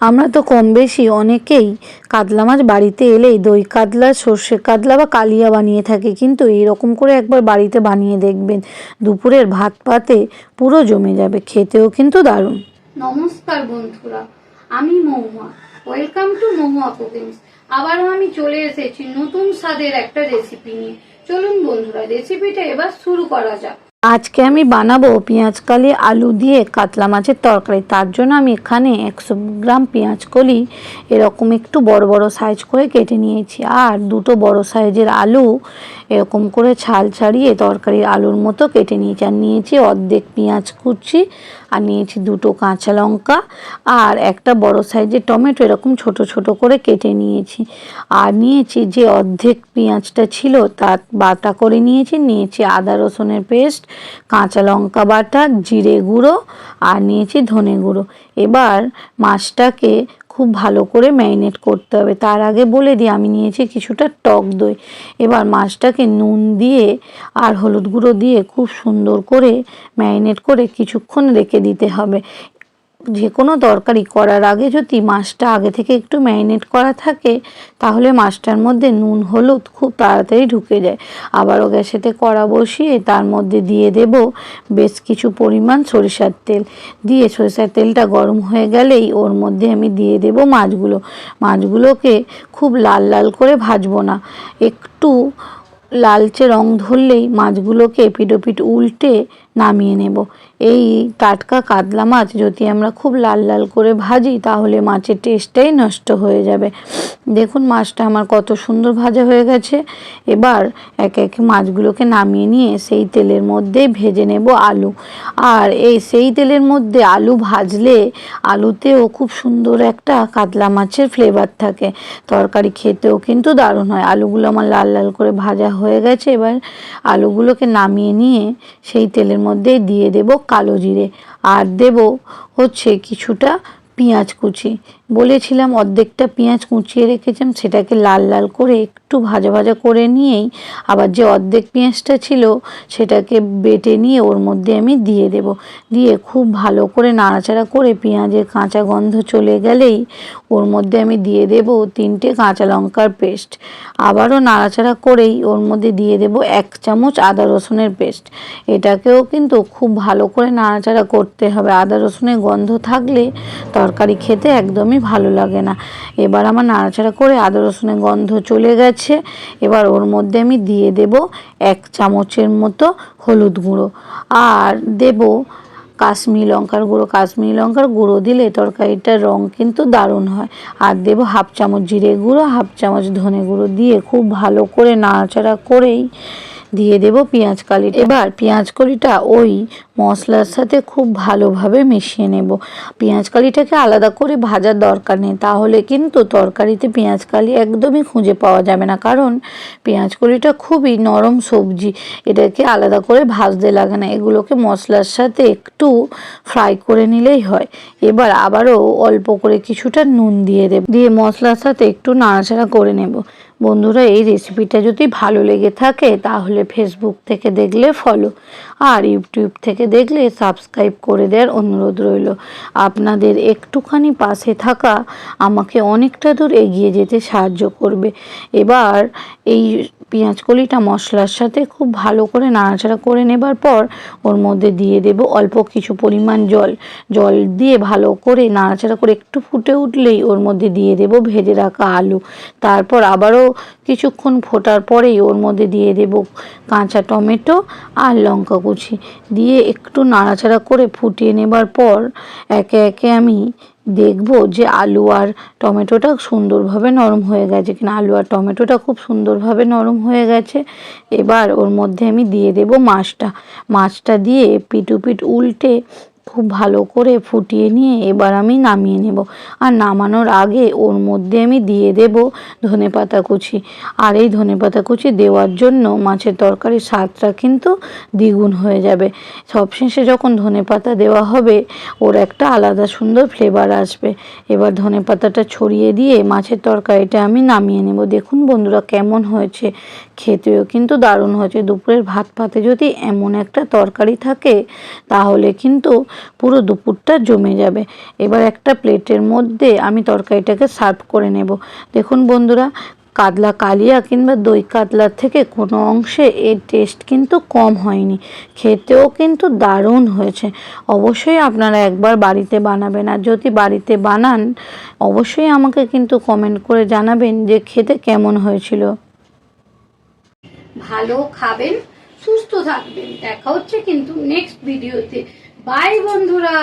আমরা তো কম বেশি অনেকেই কাতলা মাছ বাড়িতে এলেই দই কাতলা, সর্ষে কাতলা বা কালিয়া বানিয়ে থাকি। কিন্তু এইরকম করে একবার বাড়িতে বানিয়ে দেখবেন, দুপুরের ভাত পাতে পুরো জমে যাবে। খেতেও কিন্তু দারুণ। নমস্কার বন্ধুরা, আমি Mahua. Welcome to Mahua cookings আবারও আমি চলে এসেছি নতুন স্বাদের একটা রেসিপি নিয়ে। চলুন বন্ধুরা রেসিপিটা এবার শুরু করা যাক। আজকে আমি বানাবো পেঁয়াজ কালি আলু দিয়ে কাতলা মাছের তরকারি। তার জন্য আমি এখানে একশো গ্রাম পেঁয়াজ কলি এরকম একটু বড় বড় সাইজ করে কেটে নিয়েছি। আর দুটো বড় সাইজের আলু এরকম করে ছাল ছাড়িয়ে তরকারির আলুর মতো কেটে নিয়েছি। আর নিয়েছি অর্ধেক পেঁয়াজ কুচি, আর নিয়েছি দুটো কাঁচা লঙ্কা, আর একটা বড় সাইজের টমেটো এরকম ছোট ছোট করে কেটে নিয়েছি। আর নিয়েছি যে অর্ধেক পেঁয়াজটা ছিল তা বাটা করে নিয়েছি। নিয়েছি আদা রসুনের পেস্ট কাঁচা লঙ্কা বাটা, জিরে গুঁড়ো আর নিয়েছি ধনে গুঁড়ো। এবার মাছটাকে খুব ভালো করে ম্যারিনেট করতে হবে। তার আগে বলে দিই, আমি নিয়েছি কিছুটা টক দই। এবার মাছটাকে নুন দিয়ে আর হলুদ গুঁড়ো দিয়ে খুব সুন্দর করে ম্যারিনেট করে কিছুক্ষণ রেখে দিতে হবে। যে কোনো তরকারি করার আগে যদি মাছটা আগে থেকে একটু ম্যারিনেট করা থাকে, তাহলে মাছটার মধ্যে নুন, হলুদ খুব তাড়াতাড়ি ঢুকে যায়। আবারও গ্যাসেতে কড়া বসিয়ে তার মধ্যে দিয়ে দেব বেশ কিছু পরিমাণ সরিষার তেল। দিয়ে সরিষার তেলটা গরম হয়ে গেলেই ওর মধ্যে আমি দিয়ে দেব মাছগুলো। মাছগুলোকে খুব লাল লাল করে ভাজবো না। একটু লালচে রং ধরলেই মাছগুলোকে পিটোপিট উল্টে নামিয়ে নেব। এই টাটকা কাতলা মাছ যদি আমরা খুব লাল লাল করে ভাজি, তাহলে মাছের টেস্টটাই নষ্ট হয়ে যাবে। দেখুন মাছটা আমার কত সুন্দর ভাজা হয়ে গেছে। এবার একে একে মাছগুলোকে নামিয়ে নিয়ে সেই তেলের মধ্যেই ভেজে নেব আলু। আর এই সেই তেলের মধ্যে আলু ভাজলে আলুতেও খুব সুন্দর একটা কাতলা মাছের ফ্লেভার থাকে। তরকারি খেতেও কিন্তু দারুণ হয়। আলুগুলো আমার লাল লাল করে ভাজা হয়ে গেছে। এবার আলুগুলোকে নামিয়ে নিয়ে সেই তেলের মধ্যেই দিয়ে দেব কালো জিরে। আর দেব হচ্ছে কিছুটা পেঁয়াজ কুচি। বলেছিলাম অর্ধেকটা পেঁয়াজ কুচিয়ে রেখেছিলাম, সেটাকে লাল লাল করে একটু ভাজা ভাজা করে নিয়েই আবার যে অর্ধেক পেঁয়াজটা ছিল সেটাকে বেটে নিয়ে ওর মধ্যে আমি দিয়ে দেব। দিয়ে খুব ভালো করে নাড়াচাড়া করে পেঁয়াজের কাঁচা গন্ধ চলে গেলেই ওর মধ্যে আমি দিয়ে দেব তিনটে কাঁচা লঙ্কার পেস্ট। আবারও নাড়াচাড়া করেই ওর মধ্যে দিয়ে দেব এক চামচ আদা রসুনের পেস্ট। এটাকেও কিন্তু খুব ভালো করে নাড়াচাড়া করতে হবে। আদা রসুনের গন্ধ থাকলে তরকারি খেতে একদমই ভালো লাগে না। এবার আমার নাড়াচাড়া করে আদা, রসুনের গন্ধ চলে গেছে। এবার ওর মধ্যে আমি দিয়ে দেব এক চামচের মতো হলুদ গুঁড়ো। আর দেব কাশ্মীরি লঙ্কার গুঁড়ো। কাশ্মীরি লঙ্কার গুঁড়ো দিলে তরকারিটার রং কিন্তু দারুণ হয়। আর দেবো হাফ চামচ জিরে গুঁড়ো, হাফ চামচ ধনে গুঁড়ো দিয়ে খুব ভালো করে নাড়াচাড়া করেই দিয়ে দেব পেঁয়াজ কালি এবার পেঁয়াজ কলিটা ওই মশলার সাথে খুব ভালোভাবে মিশিয়ে নেব। পেঁয়াজ কালিটাকে আলাদা করে ভাজার দরকার নেই, তাহলে কিন্তু তরকারিতে পেঁয়াজ কালি একদমই খুঁজে পাওয়া যাবে না। কারণ পেঁয়াজ কলিটা খুবই নরম সবজি, এটাকে আলাদা করে ভাজতে লাগে না। এগুলোকে মশলার সাথে একটু ফ্রাই করে নিলেই হয়। এবার আবারও অল্প করে কিছুটা নুন দিয়ে দেব। দিয়ে মশলার সাথে একটু নাড়াচাড়া করে নেব। বন্ধুরা এই রেসিপিটা যদি ভালো লেগে থাকে তাহলে ফেসবুক থেকে দেখলে ফলো আর ইউটিউব থেকে দেখলে সাবস্ক্রাইব করে দেওয়ার অনুরোধ রইল। আপনাদের একটুখানি পাশে থাকা আমাকে অনেকটা দূর এগিয়ে যেতে সাহায্য করবে। এবার এই পেঁয়াজ কলিটা মশলার সাথে খুব ভালো করে নাড়াচাড়া করে নেবার পর ওর মধ্যে দিয়ে দেব অল্প কিছু পরিমাণ জল। জল দিয়ে ভালো করে নাড়াচাড়া করে একটু ফুটে উঠলেই ওর মধ্যে দিয়ে দেব ভেজে রাখা আলু। তারপর আবারও কিছুক্ষণ ফোটার পরেই ওর মধ্যে দিয়ে দেব কাঁচা টমেটো আর লঙ্কা কুচি দিয়ে একটু নাড়াচাড়া করে ফুটিয়ে নেবার পর একে একে আমি দেখব যে আলু আর টমেটোটা সুন্দরভাবে নরম হয়ে গেছে কিনা। আলু আর টমেটোটা খুব সুন্দরভাবে নরম হয়ে গেছে। এবার ওর মধ্যে আমি দিয়ে দেব মাছটা। মাছটা দিয়ে পিটুপিট উল্টে খুব ভালো করে ফুটিয়ে নিয়ে এবার আমি নামিয়ে নেব। আর নামানোর আগে ওর মধ্যে আমি দিয়ে দেব ধনে পাতা কুচি। আর এই ধনে পাতা কুচি দেওয়ার জন্য মাছের তরকারির স্বাদটা কিন্তু দ্বিগুণ হয়ে যাবে। সবশেষে যখন ধনে পাতা দেওয়া হবে, ওর একটা আলাদা সুন্দর ফ্লেভার আসবে। এবার ধনে পাতাটা ছড়িয়ে দিয়ে মাছের তরকারিটা আমি নামিয়ে নেব। দেখুন বন্ধুরা কেমন হয়েছে। খেতেও কিন্তু দারুণ হয়েছে। দুপুরের ভাত পাতে যদি এমন একটা তরকারি থাকে, তাহলে কিন্তু পুরো দুপুরটা জমে যাবে। এবার একটা প্লেটের মধ্যে আমি তরকারিটাকে সার্ভ করে নেব। দেখুন বন্ধুরা, কাতলা কালিয়া কিংবা দই কাতলার থেকে কোনো অংশে এর টেস্ট কিন্তু কম হয়নি। খেতেও কিন্তু দারুণ হয়েছে। অবশ্যই আপনারা একবার বাড়িতে বানাবেন। আর যদি বাড়িতে বানান, অবশ্যই আমাকে কিন্তু কমেন্ট করে জানাবেন যে খেতে কেমন হয়েছিল। ভালো খাবেন, সুস্থ থাকবেন। দেখা হচ্ছে কিন্তু নেক্সট ভিডিওতে বাই বন্ধুরা।